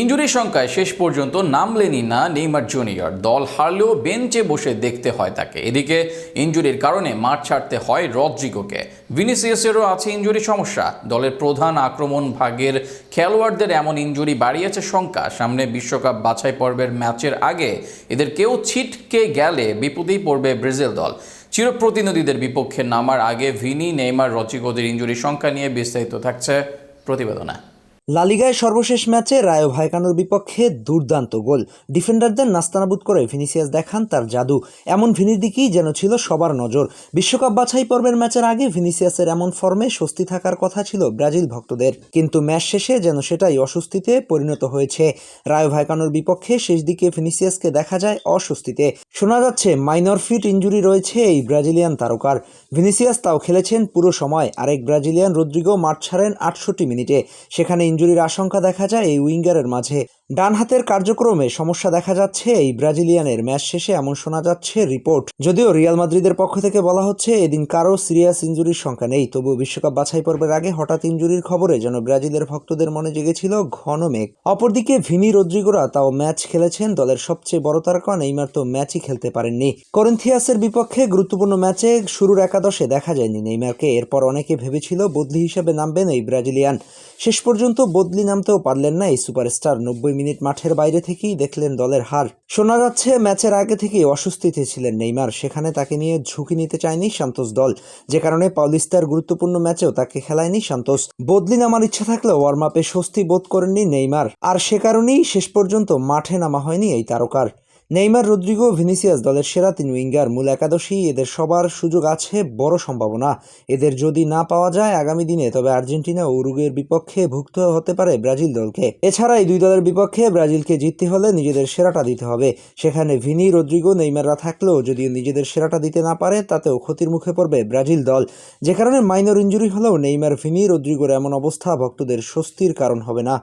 ইঞ্জুরির সংখ্যায় শেষ পর্যন্ত নামলেনই না নেইমার জুনিয়র। দল হারলেও বেঞ্চে বসে দেখতে হয় তাকে। এদিকে ইঞ্জুরির কারণে মাঠ ছাড়তে হয় রদ্রিগোকে। ভিনিসিয়াসেরও আছে ইঞ্জুরি সমস্যা। দলের প্রধান আক্রমণ ভাগের খেলোয়াড়দের এমন ইঞ্জুরি বাড়িয়েছে শঙ্কা। সামনে বিশ্বকাপ বাছাই পর্বের ম্যাচের আগে এদের কেউ ছিটকে গেলে বিপদেই পড়বে ব্রাজিল দল। চিরপ্রতিনিধিদের বিপক্ষে নামার আগে ভিনি, নেইমার রচিকোদের ইঞ্জুরি সংখ্যা নিয়ে বিস্তারিত থাকছে প্রতিবেদনে। লালিগায় সর্বশেষ ম্যাচে রায়ো ভাইকানোর বিপক্ষে দুর্দান্ত গোল। ডিফেন্ডারদের নাস্তানাবুদ করে ভিনিসিয়াস দেখান তার জাদু। এমন ভিনির দিকেই যেন ছিল সবার নজর। বিশ্বকাপ বাছাই পর্বের ম্যাচের আগে ভিনিসিয়াসের এমন ফর্মে স্বস্তি থাকার কথা ছিল ব্রাজিল ভক্তদের। কিন্তু ম্যাচ শেষে যেন সেটাই অস্বস্তিতে পরিণত হয়েছে। রায়ো ভাইকানোর বিপক্ষে শেষ দিকে ভিনিসিয়াসকে দেখা যায় অস্বস্তিতে। শোনা যাচ্ছে, মাইনর ফিট ইঞ্জুরি রয়েছে এই ব্রাজিলিয়ান তারকার। ভিনিসিয়াস তাও খেলেছেন পুরো সময়। আরেক ব্রাজিলিয়ান রদ্রিগো মাঠ ছাড়েন আটষট্টি মিনিটে। সেখানে ইঞ্জুরির আশঙ্কা দেখা যায় এই উইঙ্গারের মাঝে। ডান হাতের কার্যক্রমে সমস্যা দেখা যাচ্ছে এই ব্রাজিলিয়ানের। ম্যাচ শেষে এমন শোনা যাচ্ছে রিপোর্ট। যদিও রিয়াল মাদ্রিদের পক্ষ থেকে বলা হচ্ছে, এদিন কারও সিরিয়াস ইঞ্জুরির সংখ্যা নেই। তবুও বিশ্বকাপ বাছাই পর্বের আগে হঠাৎ ইঞ্জুরির খবরে যেন ব্রাজিলের ভক্তদের মনে জেগেছিল ঘন মেঘ। অপরদিকে ভিনি রদ্রিগোরা তাও ম্যাচ খেলেছেন। দলের সবচেয়ে বড় তারকা নেইমার তো ম্যাচই খেলতে পারেননি। করিন্থিয়াসের বিপক্ষে গুরুত্বপূর্ণ ম্যাচে শুরুর একাদশে দেখা যায়নি নেইমারকে। এরপর অনেকে ভেবেছিল বদলি হিসেবে নামবেন এই ব্রাজিলিয়ান। শেষ পর্যন্ত বদলি নামতেও পারলেন না এই সুপারস্টার। নব্বই মিনিট মাঠের বাইরে থেকেই দেখলেন দলের হার। শোনা যাচ্ছে, ম্যাচের আগে থেকেই অস্বস্তিতে ছিলেন নেইমার। সেখানে তাকে নিয়ে ঝুঁকি নিতে চায়নি সান্তোস দল। যে কারণে পাউলিস্তার গুরুত্বপূর্ণ ম্যাচেও তাকে খেলায়নি সান্তোস। বদলি নামার ইচ্ছা থাকলেও ওয়ার্ম আপে স্বস্তি বোধ করেননি নেইমার। আর সে কারণেই শেষ পর্যন্ত মাঠে নামা হয়নি এই তারকার। নেইমার, রদ্রিগো, ভিনিসিয়াস দলের সেরা তিন উইঙ্গার। মূল একাদশী এদের সবার সুযোগ আছে, বড় সম্ভাবনা। এদের যদি না পাওয়া যায় আগামী দিনে, তবে আর্জেন্টিনা ও উরুগুয়ের বিপক্ষে ভুক্ত হতে পারে ব্রাজিল দলকে। এছাড়া এই দুই দলের বিপক্ষে ব্রাজিলকে জিততে হলে নিজেদের সেরাটা দিতে হবে। সেখানে ভিনি, রদ্রিগো, নেইমাররা থাকলেও যদি নিজেদের সেরাটা দিতে না পারে, তাতেও ক্ষতির মুখে পড়বে ব্রাজিল দল। যে কারণে মাইনর ইঞ্জুরি হলেও নেইমার, ভিনি, রদ্রিগোর এমন অবস্থা ভক্তদের স্বস্তির কারণ হবে না।